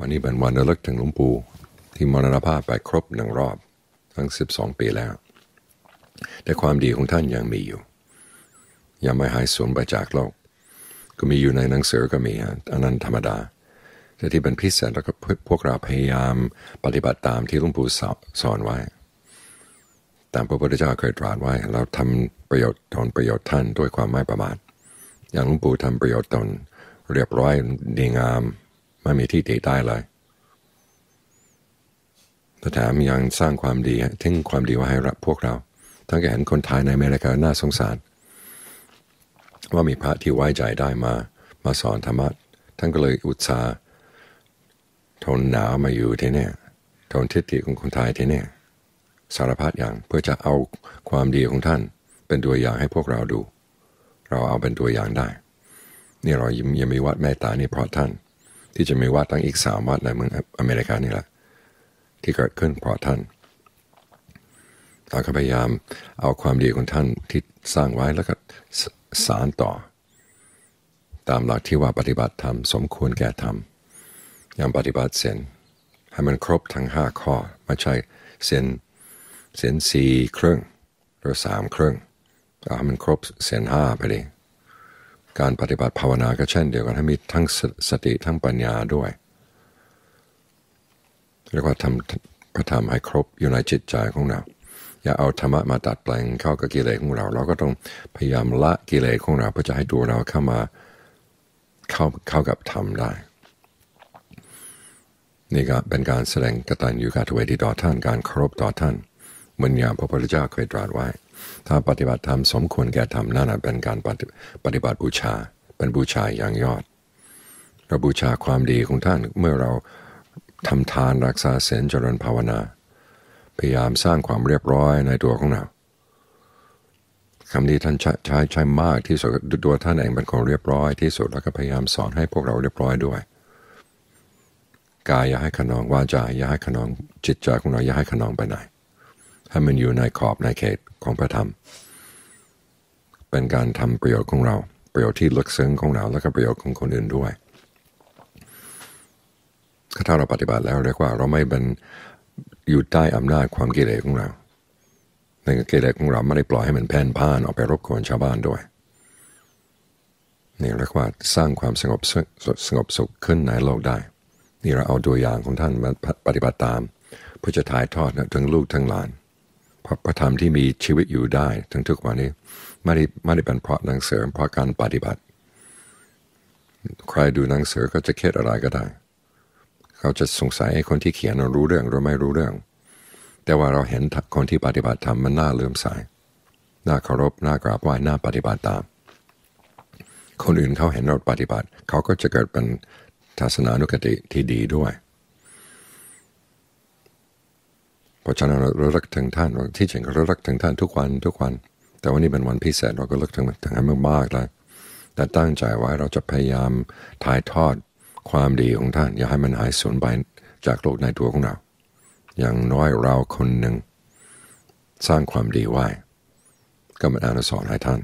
วันนี้เป็นวันระลึกถึงหลวงปู่ที่มรณภาพไปครบหนึ่งรอบ ทั้ง 12 ปีแล้ว แต่ความดีของท่านยังมีอยู่ ยังไม่หายสูญไปจากโลก ก็มีอยู่ในหนังสือก็มีอันนั้นธรรมดา แต่ที่เป็นพิเศษแล้วก็พวกเราพยายามปฏิบัติตามที่หลวงปู่สอนไว้ ตามพระพุทธเจ้าเคยตรัสไว้ เราทำประโยชน์ตนประโยชน์ท่านด้วยความไม่ประมาทอย่างหลวงปู่ทำประโยชน์ตนเรียบร้อยดีงาม ไม่มีที่ติได้เลยแต่แถมยังสร้างความดีทิ้งความดีไว้ให้รับพวกเรา ทั้งแก่เห็นคนไทยในอเมริกาน่าสงสาร ว่ามีพระที่ไว้ใจได้มา มาสอนธรรมะท่านก็เลยอุตส่าห์ทนหนาวมาอยู่ที่นี่ทนทิฏฐิของคนไทยที่นี่สารพัดอย่างเพื่อจะเอาความดีของท่าน เป็นตัวอย่างให้พวกเราดู เราเอาเป็นตัวอย่างได้ นี่เรายังมีวัดแม่ตานี่เพราะท่าน ที่จะมีวัดตั้งอีกสามวัดในเมืองอเมริกานี่แหละ ที่เกิดขึ้นเพราะท่านเราก็พยายามเอาความดีของท่านที่สร้างไว้แล้วก็สารต่อ ตามหลักที่ว่าปฏิบัติธรรมสมควรแก่ธรรมอย่างปฏิบัติเส้นให้มันครบทั้งห้าข้อไม่ใช่เส้นเส้นสี่ครึ่งหรือสามครึ่งเอาให้มันครบเส้นห้าไปเลย การปฏิบัติภาวนาก็เช่นเดียวกันให้มีทั้งสติทั้งปัญญาด้วยเรียกว่าทำพระธรรมให้ครบอยู่ในจิตใจของเรา อย่าเอาธรรมะมาตัดแปลงเข้ากับกิเลสของเรา เราก็ต้องพยายามละกิเลสของเราเพื่อจะให้ตัวเราเข้ามาเข้าเข้ากับธรรมได้ นี่ก็เป็นการแสดงกตัญญูกตเวทีต่อท่านการเคารพต่อท่าน เหมือนอย่างพระพุทธเจ้าเคยตรัสไว้ ถ้าปฏิบัติธรรมสมควรแก่ธรรมนั่นเป็นการปฏิบัติบูชา เป็นบูชาอย่างยอดเราบูชาความดีของท่านเมื่อเราทำทานรักษาศีลเจริญภาวนา พยายามสร้างความเรียบร้อยในตัวของเราคำนี้ท่านใช้ใช้ใช้มากที่สุดตัวท่านเองเป็นคนเรียบร้อยที่สุดแล้วก็พยายามสอนให้พวกเราเรียบร้อยด้วยกายอย่าให้ขนองวาจาอย่าให้ขนองจิตใจของเราอย่าให้ขนองไปไหน ให้มันอยู่ในขอบในเขตของพระธรรม เป็นการทำประโยชน์ของเรา ประโยชน์ที่ลึกซึ้งของเราแล้วก็ประโยชน์ของคนอื่นด้วยถ้าเราปฏิบัติแล้วเรียกว่า เราไม่เป็นอยู่ใต้อำนาจความกิเลสของเราในกิเลสของเราไม่ได้ปล่อยให้มันแพ่นพ่านออกไปรบกวนชาวบ้านด้วยนี่เรียกว่าสร้างความสงบสงบสุขขึ้นในโลกได้ นี่เราเอาตัวอย่างของท่านมาปฏิบัติตามเพื่อจะถ่ายทอดถึงลูกทั้งหลาน พระพระธรรมที่มีชีวิตอยู่ได้ถึงทุกวันนี้ไม่ได้ไม่ได้เป็นเพราะหนังสือเพราะการปฏิบัติ ใครดูหนังสือก็จะคิดอะไรก็ได้ เขาจะสงสัยคนที่เขียนรู้เรื่องหรือไม่รู้เรื่อง แต่ว่าเราเห็นคนที่ปฏิบัติธรรมมันน่าเลื่อมใสน่าเคารพน่ากราบไหว้น่าปฏิบัติตาม คนอื่นเขาเห็นเราปฏิบัติ เขาก็จะเกิดเป็นทัศนานุกติที่ดีด้วย เพ ราะฉะนั้นเรารักถึงท่านที่จริงเรารักถึงท่านทุกวันทุกวัน แต่วันนี้เป็นวันพิเศษเราก็รักถึงท่านมากมากๆเลยแต่ตั้งใจไว้เราจะพยายามถ่ายทอดความดีของท่าน อย่าให้มันหายสูญไปจากโลกในตัวของเรา อย่างน้อยเราคนหนึ่ง สร้างความดีไว้ ก็มันอานสอนให้ท่าน